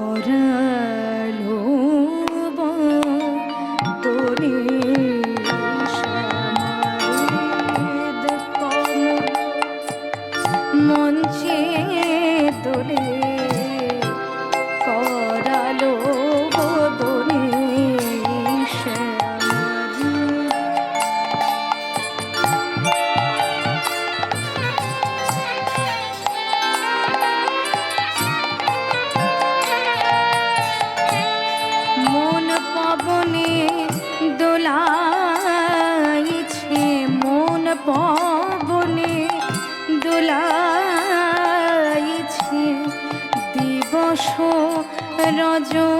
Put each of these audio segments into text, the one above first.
করালো তোরে মঞ্চে তোরে রজনী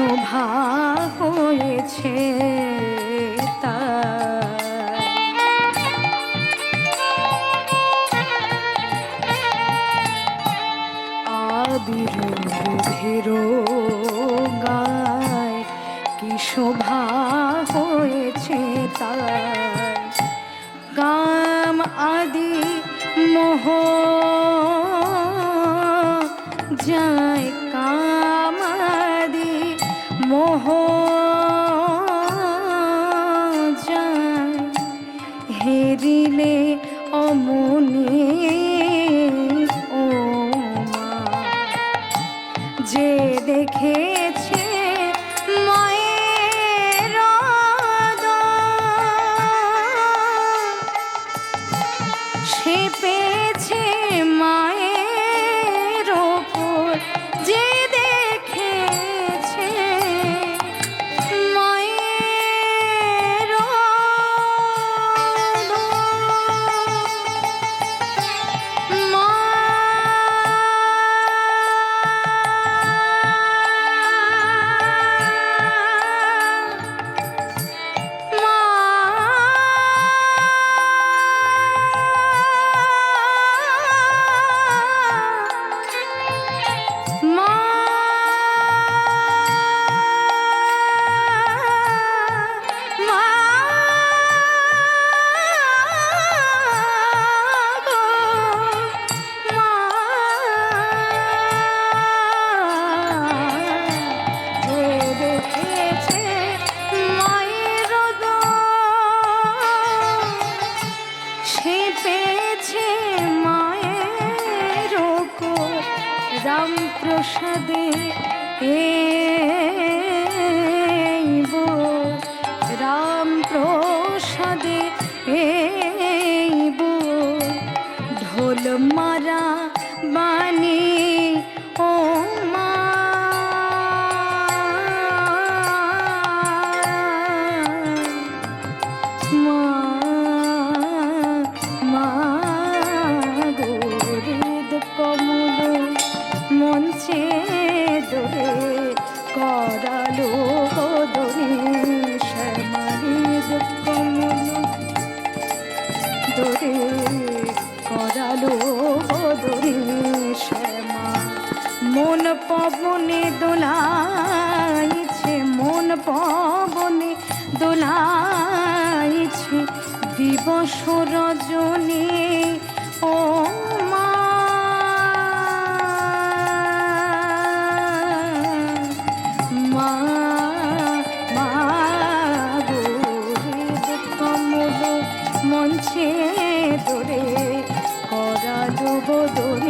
শোভা হয়েছে আদি ভেরো গায় কি শোভা যে দেখেছে পেয়েছে মায়ের রামপ্রসাদে। এ রামপ্রসাদে এ ঢোল মারা পবনে দোলাইছে মন পবনে দোলাইছে দিবস রজনী। ও মা। মঞ্চে দরে করালো বদনে শ্যামারিদ